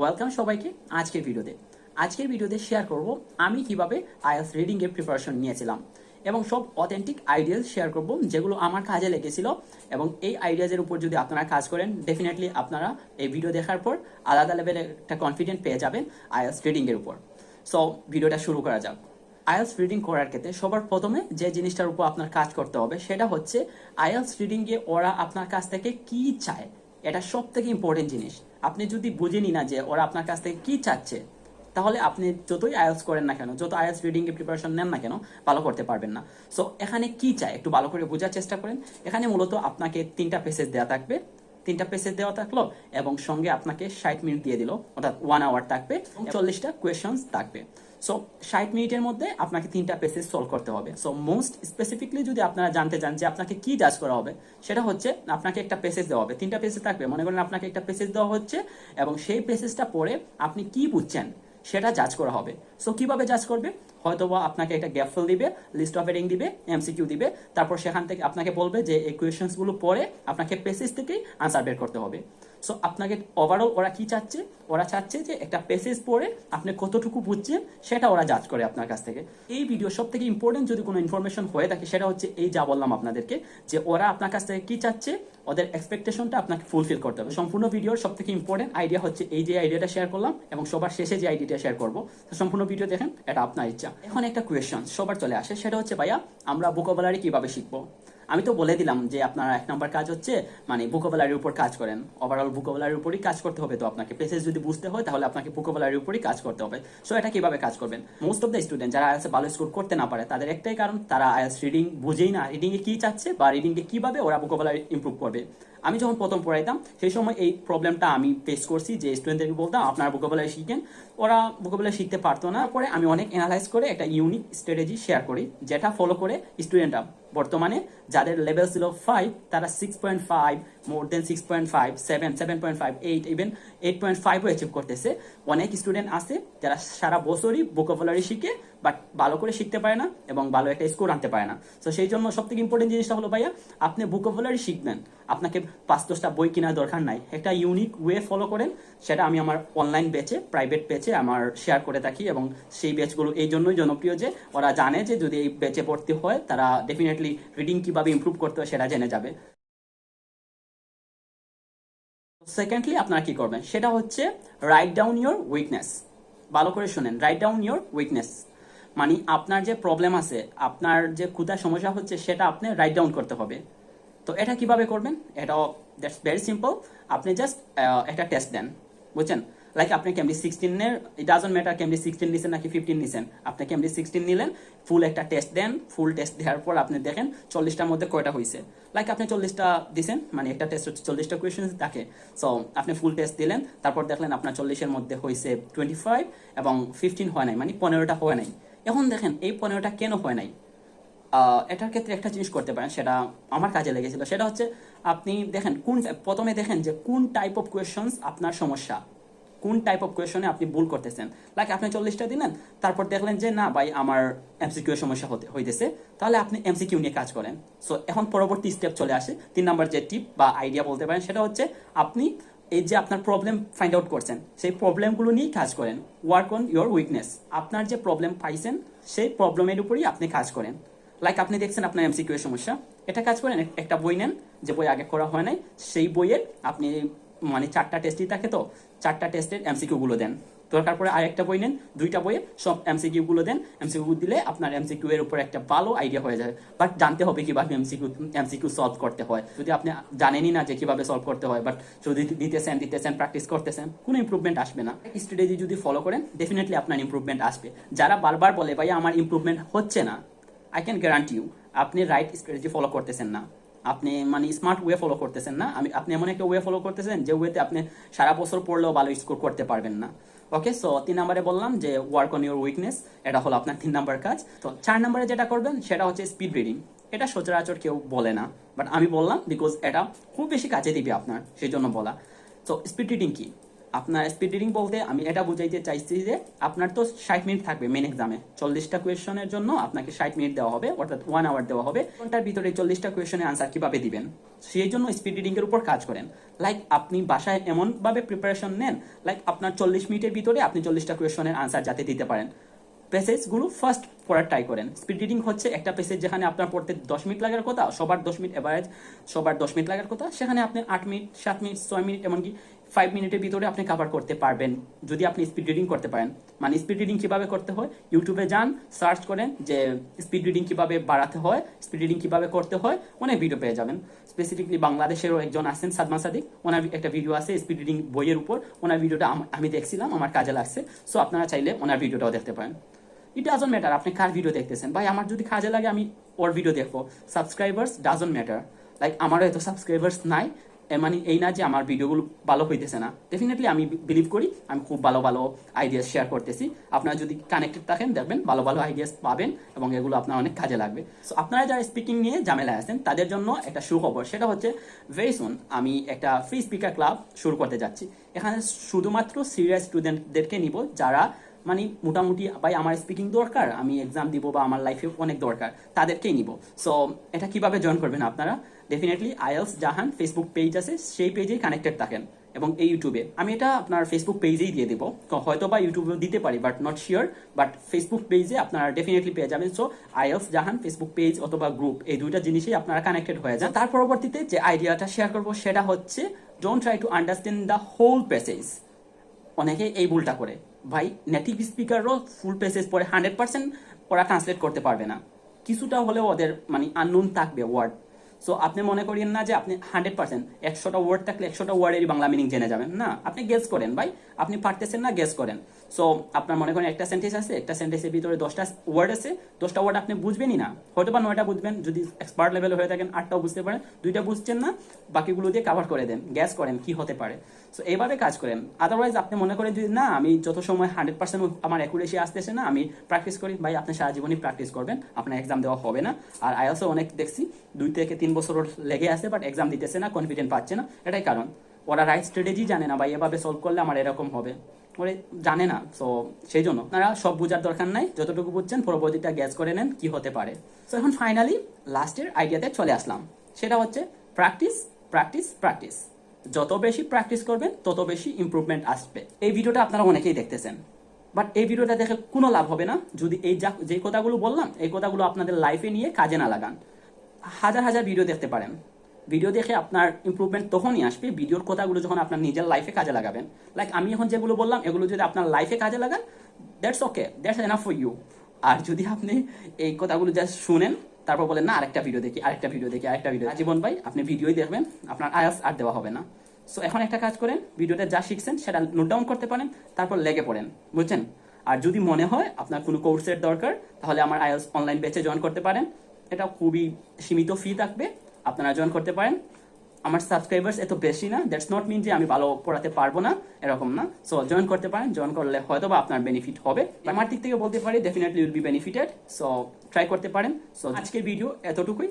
Welcome সবাইকে আজকের ভিডিওতে। আজকের ভিডিওতে শেয়ার করব আমি কীভাবে আইএলস রিডিং এর প্রিপারেশন নিয়েছিলাম এবং সব অথেন্টিক আইডিয়াস শেয়ার করব যেগুলো আমার কাজে লেগেছিল এবং এই আইডিয়াজের উপর যদি আপনারা কাজ করেন ডেফিনেটলি আপনারা এই ভিডিও দেখার পর আলাদা লেভেলের একটা কনফিডেন্ট পেয়ে যাবেন আইএলস রিডিং এর উপর। সো ভিডিওটা শুরু করা যাক। আইএলস রিডিং করার ক্ষেত্রে সবার প্রথমে যে জিনিসটার উপর আপনার কাজ করতে হবে সেটা হচ্ছে আইএলস রিডিং এ ওরা আপনার কাছ থেকে কি চায়, এটা সব থেকে ইম্পর্টেন্ট জিনিস। আপনি যদি বুঝেনি না যে ওরা আপনার কাছ থেকে কি চাচ্ছে তাহলে আপনি যতই আয়াস করেন না কেন যত আয়াস রিডিং এর প্রিপারেশন নেন না কেন ভালো করতে পারবেন না। সো এখানে কি চায়? একটু ভালো করে বোঝার চেষ্টা করেন। এখানে মূলত আপনাকে তিনটা পেসেজ দেওয়া থাকবে। তিনটা পেসেজ দেওয়া থাকল এবং সঙ্গে আপনাকে ষাট মিনিট দিয়ে দিল অর্থাৎ ওয়ান আওয়ার থাকবে চল্লিশটা কোয়েশনস থাকবে। সো ষাট মিনিটের মধ্যে আপনাকে তিনটা পেসেজ সলভ করতে হবে। সো মোস্ট স্পেসিফিকলি যদি আপনারা জানতে চান যে আপনাকে কি জাজ করা হবে, সেটা হচ্ছে আপনাকে একটা পেসেজ দেওয়া হবে। তিনটা পেসেজ থাকবে। মনে করেন আপনাকে একটা পেসেজ দেওয়া হচ্ছে এবং সেই পেসেজটা পড়ে আপনি কি বুঝছেন, সেটা জাজ করা হবে। সো কীভাবে জাজ করবে? হয়তো বা আপনাকে একটা গ্যাপ দিবে লিস্ট অফ হেডিং দিবে এমসিকিউ দিবে, তারপর সেখান থেকে আপনাকে বলবে যে এই কোয়েশনসগুলো পড়ে আপনাকে পেসেজ থেকেই আনসার বের করতে হবে। সো আপনাকে ওভারঅল ওরা কি চাচ্ছে? ওরা চাচ্ছে যে একটা পেসেজ পড়ে আপনি কতটুকু বুঝছেন সেটা ওরা জাজ করে আপনার কাছ থেকে। এই ভিডিও সব থেকে ইম্পর্টেন্ট যদি কোনো ইনফরমেশন হয়ে থাকে, সেটা হচ্ছে এই যা বললাম আপনাদেরকে, যে ওরা আপনার কাছ থেকে কি চাচ্ছে, ওদের এক্সপেকটেশনটা আপনাকে ফুলফিল করতে হবে। সম্পূর্ণ ভিডিওর সব থেকে ইম্পর্টেন্ট আইডিয়া হচ্ছে এই যে আইডিয়াটা শেয়ার করলাম এবং সবার শেষে যে আইডিয়াটা শেয়ার করব। সম্পূর্ণ ভিডিও দেখেন, এটা আপনার ইচ্ছা। এখন একটা কোয়েশন সবার চলে আসে। সেটা হচ্ছে ভাইয়া আমরা ভোকাবুলারি কীভাবে শিখব? আমি তো বলে দিলাম যে আপনার এক নম্বর কাজ হচ্ছে মানে বুকোবলারির উপর কাজ করেন। ওভারঅল বুকোবলারির উপরই কাজ করতে হবে তো আপনাকে। পেসেজ যদি বুঝতে হয়, তাহলে আপনাকে বুকোবলারির উপরই কাজ করতে হবে। সো এটা কীভাবে কাজ করবেন? মোস্ট অফ দ্য স্টুডেন্ট যারা আইএলস ভালো স্কোর করতে না পারে, তাদের একটাই কারণ, তারা আইএলস রিডিং বুঝেই না। রিডিং এ কি চাচ্ছে বা রিডিং এ কীভাবে ওরা বুকোবলারি ইমপ্রুভ করবে? আমি যখন প্রথম পড়াইতাম, সেই সময় এই প্রবলেমটা আমি ফেস করছি যে স্টুডেন্টদেরকে বলতাম, আপনারা বুকোবলারি শিখেন। ওরা বুকোবলারি শিখতে পারতো না। পরে আমি অনেক অ্যানালাইজ করে একটা ইউনিক স্ট্র্যাটেজি শেয়ার করি, যেটা ফলো করে স্টুডেন্টরা বর্তমানে যাদের লেভেল ছিল ফাইভ তারা six point five more than six point five seven seven point five eight even eight point ফাইভও achieve করতেছে। অনেক স্টুডেন্ট আছে যারা সারা বছরই ভোকাবুলারি শিখে বাট ভালো করে শিখতে পারে না এবং ভালো একটা স্কোর আনতে পারে না। তো সেই জন্য সব থেকে ইম্পর্টেন্ট জিনিসটা হলো ভাইয়া, আপনি ভোকাবুলারি শিখবেন। আপনাকে পাঁচ দশটা বই কেনার দরকার নাই। একটা ইউনিক ওয়ে ফলো করেন, সেটা আমি আমার অনলাইন বেচে প্রাইভেট বেচে আমার শেয়ার করে থাকি এবং সেই বেচগুলো এই জন্যই জনপ্রিয় যে ওরা জানে যে যদি এই বেচে ভর্তি হয়, তারা ডেফিনেটলি রিডিং কীভাবে ইমপ্রুভ করতে হয় সেটা জেনে যাবে। সেকেন্ডলি আপনারা কি করবেন? সেটা হচ্ছে রাইট ডাউন ইয়োর উইকনেস ভালো করে শুনেন। রাইট ডাউন ইয়োর উইকনেস মানে আপনার যে প্রবলেম আছে, আপনার যে কোথায় সমস্যা হচ্ছে, সেটা আপনি রাইট ডাউন করতে হবে। তো এটা কীভাবে করবেন? এটাও দ্যাটস ভেরি সিম্পল আপনি জাস্ট একটা টেস্ট দেন, বুঝছেন? লাইক আপনি ক্যামডি সিক্সটিনের ইট ডাজন্ট ম্যাটার ক্যামডি সিক্সটিন নিছেন নাকি ফিফটিন নিছেন, আপনি ক্যামডি সিক্সটিন নিলেন ফুল একটা টেস্ট দেন ফুল টেস্ট দেওয়ার পর আপনি দেখেন চল্লিশটার মধ্যে কয়টা হয়েছে লাইক আপনি চল্লিশটা দিছেন মানে একটা টেস্ট হচ্ছে চল্লিশটা কোয়েশন থাকে। সো আপনি ফুল টেস্ট দিলেন, তারপর দেখলেন আপনার চল্লিশের মধ্যে হয়েছে টোয়েন্টি ফাইভ এবং ফিফটিন হয় নাই মানে পনেরোটা হয় নাই। এখন দেখেন, এই পনেরোটা কেন হয় নাই? এটার ক্ষেত্রে একটা জিনিস করতে পারেন, সেটা আমার কাজে লেগেছিল। সেটা হচ্ছে, আপনি দেখেন, কোন প্রথমে দেখেন যে কোন টাইপ অফ কোয়েশনস আপনার সমস্যা। কোন টাইপ অফ কোয়েশনে আপনি ভুল করতেছেন। লাইক আপনি চল্লিশটা দিলেন, তারপর দেখলেন যে, না ভাই, আমার এমসিকিউ সমস্যা হতে, হইতেছে। তাহলে আপনি এমসিকিউ নিয়ে কাজ করেন। সো এখন পরবর্তী স্টেপ চলে আসে। তিন নম্বর যে টিপ বা আইডিয়া বলতে পারেন, সেটা হচ্ছে, আপনি এই যে আপনার প্রবলেম ফাইন্ড আউট করছেন, সেই প্রবলেমগুলো নিয়েই কাজ করেন। ওয়ার্ক অন ইয়োর উইকনেস আপনার যে প্রবলেম পাইছেন, সেই প্রবলেমের উপরেই আপনি কাজ করেন। লাইক আপনি দেখছেন আপনার এমসিকিউ এর সমস্যা। এটা কাজ করেন, একটা বই নেন, যে বই আগে করা হয় নাই, সেই বইয়ের আপনি মানে চারটা টেস্টই থাকে তো, চারটা টেস্টের এমসিকিউগুলো দেন। দরকার পরে আরেকটা বই নেন, দুইটা বইয়ে সব এমসিকিউ গুলো দেন, এমসিকিউ দিলে আপনার এমসিকিউ এর উপর একটা ভালো আইডিয়া হয়ে যায়। বাট জানতে হবে কীভাবে এমসিকিউ এমসিকিউ সলভ করতে হয়। যদি আপনি জানেনই না যে কীভাবে সলভ করতে হয়, বাট যদি দিতেছেন দিতেছেন, প্র্যাকটিস করতেছেন, কোনো ইম্প্রুভমেন্ট আসবে না। স্ট্র্যাটেজি যদি ফলো করেন ডেফিনেটলি আপনার ইম্প্রুভমেন্ট আসবে। যারা বারবার বলে ভাই আমার ইম্প্রুভমেন্ট হচ্ছে না আই ক্যান গ্যারান্টি ইউ আপনি রাইট স্ট্র্যাটেজি ফলো করতেছেন না। আপনি মানে স্মার্ট ওয়ে ফলো করতেছেন না। আমি, আপনি এমন একটা ওয়ে ফলো করতেছেন যে ওয়েতে আপনি সারা বছর পড়লেও ভালো স্কোর করতে পারবেন না। ওকে সো তিন নম্বরে বললাম যে ওয়ার্ক অন ইউর উইকনেস এটা হলো আপনার তিন নম্বর কাজ। তো চার নম্বরে যেটা করবেন, সেটা হচ্ছে স্পিড রিডিং এটা সচরাচর কেউ বলে না বাট আমি বললাম বিকজ এটা খুব বেশি কাজে দিবে আপনার সেই জন্য বলা। তো স্পিড রিডিং কি? আপনার স্পিড রিডিং বলতে আমি এটা বুঝাইতে চাইছি যে আপনার তো ষাট মিনিট থাকবে মেন এক্সামে চল্লিশটা কোয়েশনের জন্য আপনাকে ষাট মিনিট দেওয়া হবে, অর্থাৎ ওয়ান আওয়ার দেওয়া হবে। ঘণ্টার ভিতরে চল্লিশটা কোয়েশনের আনসার কীভাবে দিবেন? সেই জন্য স্পিড রিডিং এর উপর কাজ করেন। লাইক আপনি বাসায় এমনভাবে প্রিপারেশন নেন লাইক আপনার চল্লিশ মিনিটের ভিতরে আপনি চল্লিশটা কোয়েশনের আনসার যাতে দিতে পারেন। প্যাসেজগুলো ফার্স্ট পড়ার ট্রাই করেন। স্পিড রিডিং হচ্ছে একটা প্যাসেজ যেখানে আপনার পড়তে দশ মিনিট লাগার কথা, সবার দশ মিনিট এভারেজ সবার দশ মিনিট লাগার কথা, সেখানে আপনি আট মিনিট সাত মিনিট ছয় মিনিট এমনকি ফাইভ মিনিটের ভিতরে আপনি কভার করতে পারবেন, যদি আপনি স্পিড রিডিং করতে পারেন। মানে স্পিড রিডিং কীভাবে করতে হয় ইউটিউবে যান সার্চ করেন যে স্পিড রিডিং কীভাবে বাড়াতে হয় স্পিড রিডিং কীভাবে করতে হয়, অনেক ভিডিও পেয়ে যাবেন। স্পেসিফিকলি বাংলাদেশেরও একজন আছেন সাদমা সাদিক, ওনার একটা ভিডিও আছে স্পিড রিডিং বইয়ের উপর। ওনার ভিডিওটা আমি দেখছিলাম, আমার কাজে লাগছে। সো আপনারা চাইলে ওনার ভিডিওটাও দেখতে পারেন। ইট ডাজন্ট ম্যাটার আপনি কার ভিডিও দেখতেছেন? ভাই, আমার যদি কাজে লাগে, আমি ওর ভিডিও দেখব। সাবস্ক্রাইবার্স ডাজন্ট ম্যাটার লাইক আমারও এত সাবস্ক্রাইবার্স নাই মানে এই না যে আমার ভিডিওগুলো ভালো হইতেছে না। ডেফিনেটলি আমি বিলিভ করি, আমি খুব ভালো ভালো আইডিয়াস শেয়ার করতেছি। আপনারা যদি কানেক্টেড থাকেন, দেখবেন ভালো ভালো আইডিয়াস পাবেন এবং এগুলো আপনার অনেক কাজে লাগবে। সো আপনারা যারা স্পিকিং নিয়ে ঝামেলায় আছেন, তাদের জন্য একটা সুখবর, সেটা হচ্ছে ভেরি সুন আমি একটা ফ্রি স্পিকার ক্লাব শুরু করতে যাচ্ছি। এখানে শুধুমাত্র সিরিয়াস স্টুডেন্টদেরকে নিব, যারা মানে মোটামুটি ভাই আমার স্পিকিং দরকার, আমি এক্সাম দিব বা আমার লাইফে অনেক দরকার, তাদেরকেই নিব। সো এটা কীভাবে জয়েন করবেন আপনারা? Definitely IELTS, Jahan Facebook page আছে, সেই পেজেই কানেক্টেড থাকেন এবং এই ইউটিউবে আমি এটা আপনার ফেসবুক পেজেই দিয়ে দেবো। হয়তো বা ইউটিউবে দিতে পারি but not sure but Facebook পেজে আপনারা ডেফিনেটলি পেয়ে যাবেন। So IELTS, Jahan Facebook page অথবা গ্রুপ এই দুইটা জিনিসেই আপনারা কানেক্টেড হয়ে যান। তার পরবর্তীতে যে আইডিয়াটা শেয়ার করব, সেটা হচ্ছে don't try to understand the whole passage অনেকে এই ভুলটা করে। ভাই নেটিভ স্পিকারও ফুল পেসেজ পরে হান্ড্রেড পার্সেন্ট ওরা ট্রান্সলেট করতে পারবে না। কিছুটা হলেও ওদের মানে আননোন থাকবে ওয়ার্ড সো আপনি মনে করিয়েন না যে আপনি হান্ড্রেড পার্সেন্ট একশোটা ওয়ার্ড থাকলে একশোটা ওয়ার্ডেরই বাংলা মিনিং জেনে যাবেন। না, আপনি গেস করেন ভাই, আপনি পারতেছেন না গেস করেন। সো আপনার মনে করেন একটা সেন্টেন্স আছে, একটা সেন্টেন্সের ভিতরে দশটা ওয়ার্ড আছে, দশটা ওয়ার্ড আপনি বুঝবেনই না। হয়তো বা নয়টা বুঝবেন, যদি এক্সপার্ট লেভেল হয়ে থাকেন, আটটাও বুঝতে পারেন, দুইটা বুঝছেন না, বাকিগুলো দিয়ে কাভার করে দেন গ্যাস করেন কি হতে পারে। সো এইভাবে কাজ করেন। আদারওয়াইজ আপনি মনে করেন যদি না, আমি যত সময় হান্ড্রেড পার্সেন্ট আমার অ্যাকুরেসি আসতেছে না, আমি প্র্যাকটিস করি। ভাই, আপনি সারা জীবনই প্র্যাকটিস করবেন। আপনার এক্সাম দেওয়া হবে না। আর আইএলসও অনেক দেখছি, দুই থেকে তিন বছর লেগে আছে বাট এক্সাম দিতেছে না কনফিডেন্ট পাচ্ছে না। এটাই কারণ। ওরা রাইট স্ট্র্যাটেজি জানে না, ভাই, এভাবে সলভ করলে আমার এরকম হবে। ওরে, জানে না। সো সেই জন্য। আপনারা সব বোঝার দরকার নাই। যতটুকু বুঝছেন, পরবর্তীটা গ্যাস করে নেন কি হতে পারে। সো এখন ফাইনালি লাস্টের আইডিয়াতে চলে আসলাম। সেটা হচ্ছে প্র্যাকটিস প্র্যাকটিস প্র্যাকটিস যত বেশি প্র্যাকটিস করবেন, তত বেশি ইমপ্রুভমেন্ট আসবে। এই ভিডিওটা আপনারা অনেকেই দেখতেছেন। বাট এই ভিডিওটা দেখে কোনো লাভ হবে না যদি এই যা, যে কথাগুলো বললাম, এই কথাগুলো আপনাদের লাইফে নিয়ে কাজে না লাগান। হাজার হাজার ভিডিও দেখতে পারেন। ভিডিও দেখে আপনার ইম্প্রুভমেন্ট তখনই আসবে ভিডিওর কথাগুলো যখন আপনার নিজের লাইফে কাজে লাগাবেন। লাইক আমি এখন যেগুলো বললাম, এগুলো যদি আপনার লাইফে কাজে লাগান that's okay that's enough for you আর যদি আপনি এই কথাগুলো জাস্ট শুনেন তারপর বলেন না, আরেকটা ভিডিও দেখি, আরেকটা ভিডিও দেখি, আরেকটা ভিডিও জীবন ভাই, আপনি ভিডিওই দেখবেন, আপনার আয়াস আর দেওয়া হবে না। সো এখন একটা কাজ করেন ভিডিওতে যা শিখছেন সেটা নোট ডাউন করতে পারেন, তারপর লেগে পড়েন, বুঝছেন? আর যদি মনে হয় আপনার কোনো কোর্সের দরকার, তাহলে আমার আয়াস অনলাইন বেচে জয়েন করতে পারেন। এটা খুবই সীমিত ফি থাকবে, আপনারা জয়েন করতে পারেন। আমার সাবস্ক্রাইবার্স এত বেশি না দ্যাটস নট মিন যে আমি ভালো পড়াতে পারব না এরকম না। সো জয়েন করতে পারেন জয়েন করলে হয়তো বা আপনার বেনিফিট হবে। আমার দিক থেকে বলতে পারি definitely will be benefited so try করতে পারেন। সো আজকের ভিডিও এতটুকুই।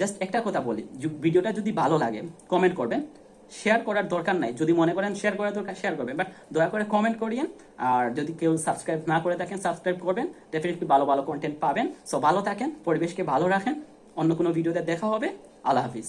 জাস্ট একটা কথা বলি ভিডিওটা যদি ভালো লাগে কমেন্ট করবেন। শেয়ার করার দরকার নাই যদি মনে করেন শেয়ার করার দরকার শেয়ার করবেন। বাট দয়া করে কমেন্ট করিয়েন আর যদি কেউ সাবস্ক্রাইব না করে থাকেন সাবস্ক্রাইব করবেন। ডেফিনেটলি ভালো ভালো কন্টেন্ট পাবেন। সো ভালো থাকেন পরিবেশকে ভালো রাখেন। অন্য কোনো ভিডিওতে দেখা হবে। আল্লাহ হাফিজ।